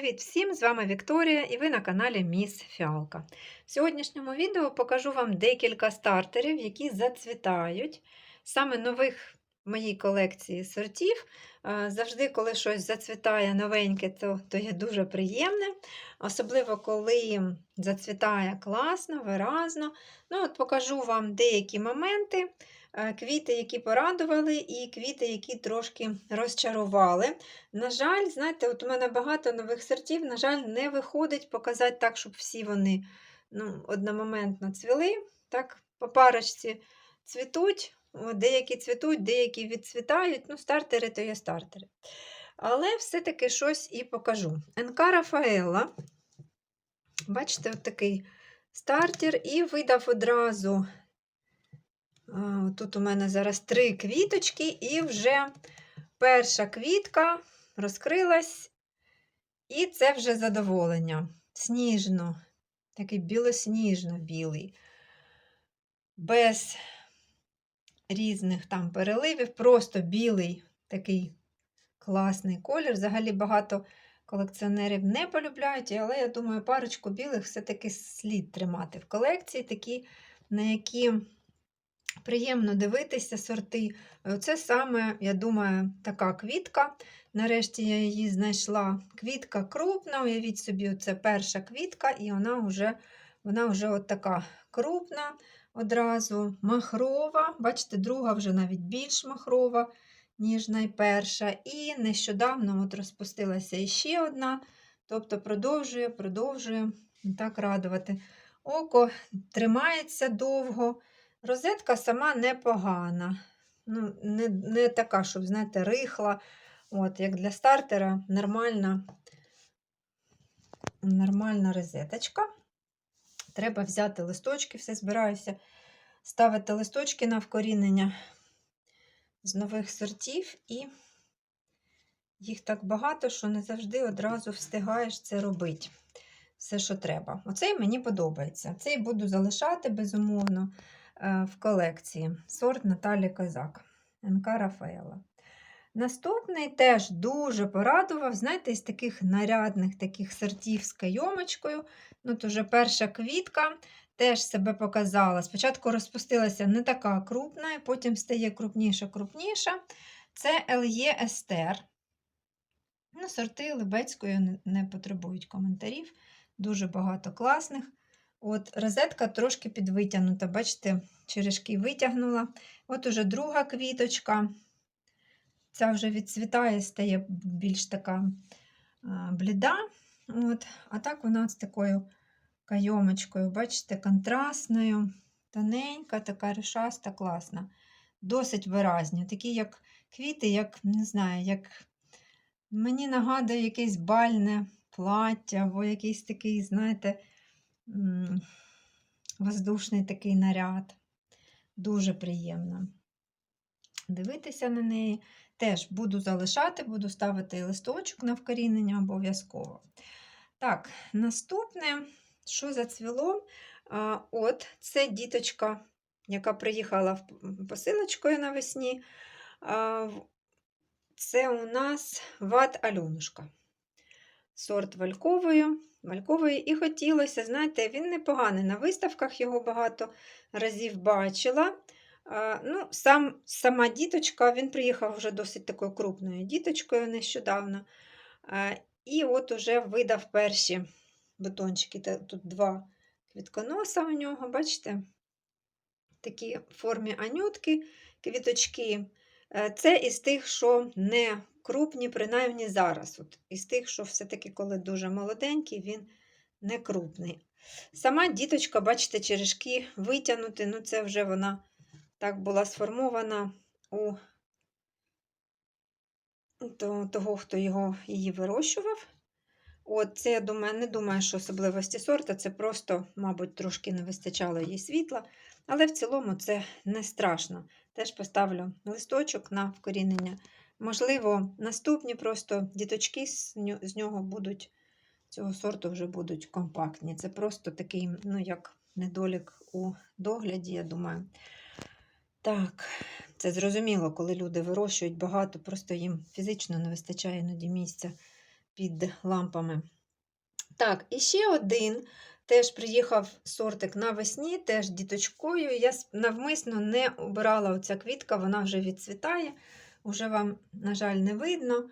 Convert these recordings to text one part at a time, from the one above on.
Привіт всім! З вами Вікторія і ви на каналі Міс Фіалка. В сьогоднішньому відео покажу вам декілька стартерів, які зацвітають. Саме нових в моїй колекції сортів. Е, Завжди, коли щось зацвітає новеньке, то, то є дуже приємне. Особливо, коли зацвітає класно, виразно. Ну, от Покажу вам деякі моменти. Е, Квіти, які порадували, і квіти, які трошки розчарували. На жаль, знаєте, от у мене багато нових сортів, на жаль, не виходить показати так, щоб всі вони ну, одномоментно цвіли. Так, по парочці цвітуть, деякі цвітуть, деякі відцвітають. Ну, стартери то є стартери. Але все-таки щось і покажу. НК Рафаела. Бачите, от такий стартер, і видав одразу. Тут у мене зараз три квіточки, і вже перша квітка розкрилась, і це вже задоволення. Сніжно, такий білосніжно-білий, без різних там переливів, просто білий такий класний колір. Взагалі багато колекціонерів не полюбляють, але я думаю, парочку білих все-таки слід тримати в колекції, такі, на які приємно дивитися сорти. Це саме, я думаю, така квітка. Нарешті я її знайшла. Квітка крупна, уявіть собі, це перша квітка, і вона вже вона вже от така крупна одразу, махрова. Бачите, друга вже навіть більш махрова, ніж найперша. І нещодавно от розпустилася іще одна. Тобто продовжує, продовжує так радувати. Око тримається довго. Розетка сама непогана. Ну, Не не така, щоб, знаєте, рихла. От, Як для стартера нормальна, нормальна розеточка. Треба взяти листочки, все збираюся ставити листочки на вкорінення з нових сортів, і їх так багато, що не завжди одразу встигаєш це робити. Все, що треба. Оцей мені подобається. Цей буду залишати, безумовно, в колекції. Сорт Наталі Козак, НК Рафаела. Наступний теж дуже порадував, знаєте, із таких нарядних таких сортів з кайомочкою. Ну, то вже перша квітка теж себе показала. Спочатку розпустилася не така крупна, потім стає крупніша, крупніша. Це Л'є Естер. Ну, Сорти Либецької не потребують коментарів. Дуже багато класних. От Розетка трошки підвитягнута, бачите, черешки витягнула. От уже друга квіточка. Ця вже відцвітає, стає більш така бліда. От. А так вона з такою кайомочкою, бачите, контрастною, тоненька, така рішаста, класна. Досить виразні. Такі, як квіти, як, не знаю, як мені нагадує якесь бальне плаття, або якийсь такий, знаєте, воздушний такий наряд. Дуже приємно дивитися на неї. Теж буду залишати, буду ставити листочок на вкорінення обов'язково. Так, наступне, що зацвіло? От, це діточка, яка приїхала посилочкою навесні. Це у нас ват Альонушка. Сорт валькової. валькової. І хотілося, знаєте, він непоганий. На виставках його багато разів бачила. Ну, сам, Сама діточка, він приїхав вже досить такою крупною діточкою нещодавно. І от уже видав перші бутончики. Тут два квітконоса у нього, бачите? Такі в формі анютки, квіточки. Е, це із тих, що не крупні, принаймні зараз. От Із тих, що все-таки, коли дуже молоденький, він не крупний. Сама діточка, бачите, черешки витягнути, ну це вже вона так була сформована у того, хто його, її вирощував. От, це, я думаю, не думаю, що особливості сорта, це просто, мабуть, трошки не вистачало їй світла, але в цілому це не страшно. Теж поставлю листочок на вкорінення. Можливо, наступні просто діточки з нього будуть, цього сорту вже будуть компактні. Це просто такий, ну, як недолік у догляді, я думаю. Так, це зрозуміло, коли люди вирощують багато, просто їм фізично не вистачає іноді місця під лампами. Так, і ще один. Теж приїхав сортик навесні, теж діточкою. Я навмисно не обирала оця квітка, вона вже відцвітає, вже вам, на жаль, не видно.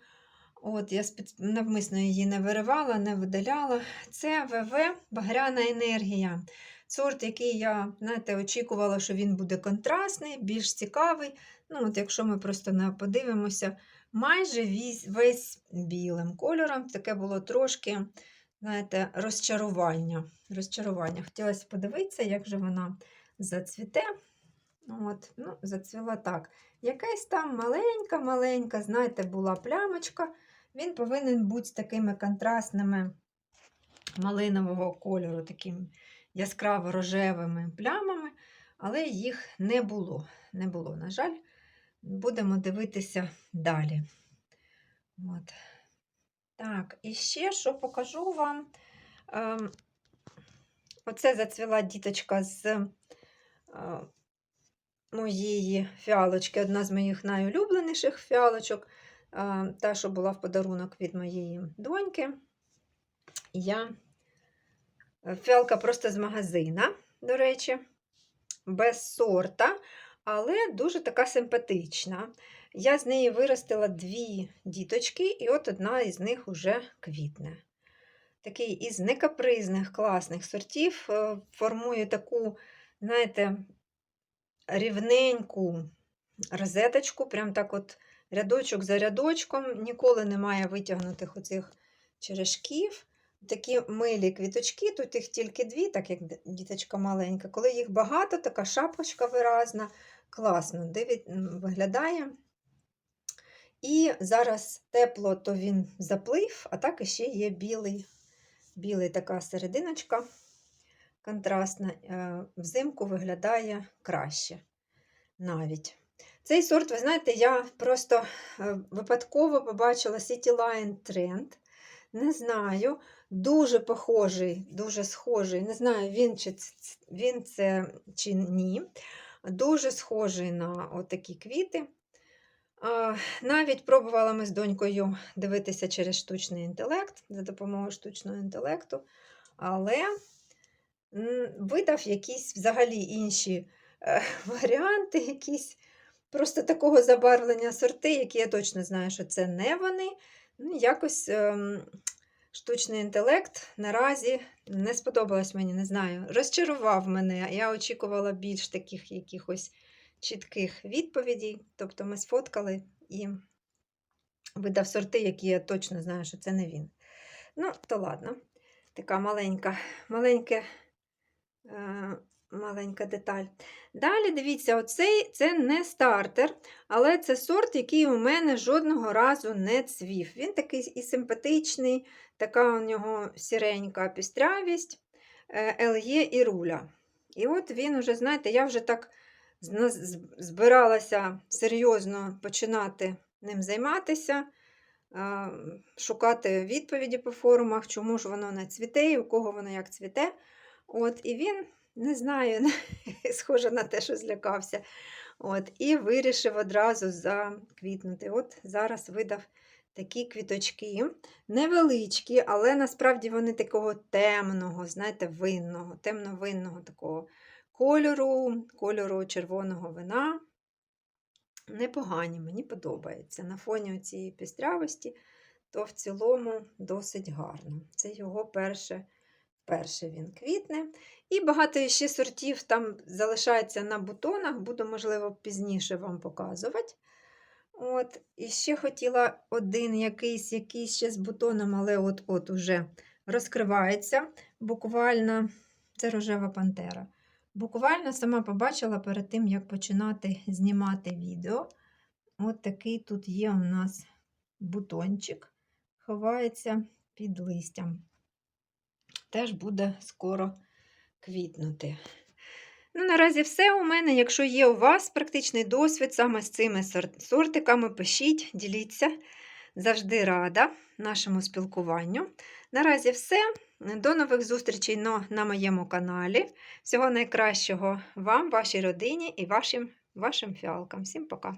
От, я навмисно її не виривала, не видаляла. Це ВВ Багряна енергія. Сорт, який я знаєте, очікувала, що він буде контрастний, більш цікавий. Ну, от Якщо ми просто подивимося, майже весь, весь білим кольором. Таке було трошки, знаєте, розчарування. розчарування. Хотілося подивитися, як же вона зацвіте. От, ну, зацвіла так. Якась там маленька-маленька, знаєте, була плямочка. Він повинен бути такими контрастними малинового кольору, такими яскраво-рожевими плямами, але їх не було. Не було, на жаль. Будемо дивитися далі. От. Так, і ще що покажу вам. Ем, оце зацвіла діточка з е, моєї фіалочки, одна з моїх найулюбленіших фіалочок, та, що була в подарунок від моєї доньки. Я е, фіалка просто з магазина, до речі, без сорта, але дуже така симпатична. Я з неї виростила дві діточки, і от одна із них уже квітне. Такий із некапризних, класних сортів е, формує таку, знаєте, рівненьку розеточку, прям так от рядочок за рядочком, ніколи немає витягнутих оцих черешків. Такі милі квіточки, тут їх тільки дві, так як діточка маленька. Коли їх багато, така шапочка виразна, класно виглядає. І зараз тепло, то він заплив, а так іще є білий, білий така серединочка контрастна. е, Взимку виглядає краще навіть. Цей сорт, ви знаєте, я просто е, випадково побачила City Line Trend. Не знаю, дуже похожий, дуже схожий. Не знаю, він, чи він це чи ні. Дуже схожий на отакі квіти. Навіть пробувала ми з донькою дивитися через штучний інтелект, за допомогою штучного інтелекту, але видав якісь взагалі інші е, варіанти, якісь просто такого забарвлення сорти, які я точно знаю, що це не вони. Ну, якось ем, штучний інтелект наразі не сподобалось мені, не знаю. Розчарував мене. Я очікувала більш таких якихось чітких відповідей. Тобто ми сфоткали і видав сорти, які я точно знаю, що це не він. Ну, то ладно. Така маленька, маленьке, маленька деталь. Далі, дивіться, оцей це не стартер, але це сорт, який у мене жодного разу не цвів. Він такий і симпатичний, така у нього сіренька пістрявість, е, LE і руля. І от він уже, знаєте, я вже так збиралася серйозно починати ним займатися, шукати відповіді по форумах, чому ж воно не цвіте, і у кого воно як цвіте. От, і він, не знаю, схоже на те, що злякався. От, і вирішив одразу заквітнути. От зараз видав такі квіточки, невеличкі, але насправді вони такого темного, знаєте, винного, темно-винного такого кольору, кольору червоного вина. Непогані, мені подобається. На фоні цієї пістрявості, то в цілому досить гарно. Це його перше, перше він квітне. І багато ще сортів там залишається на бутонах, буду, можливо, пізніше вам показувати. От, І ще хотіла один якийсь, якийсь ще з бутоном, але от-от уже розкривається. Буквально, це рожева пантера. Буквально сама побачила перед тим, як починати знімати відео. От такий тут є у нас бутончик, ховається під листям. Теж буде скоро квітнути. Ну, наразі все у мене. Якщо є у вас практичний досвід саме з цими сортиками, пишіть, діліться. Завжди рада нашому спілкуванню. Наразі все. До нових зустрічей на, на моєму каналі. Всього найкращого вам, вашій родині і вашим, вашим фіалкам. Всім пока!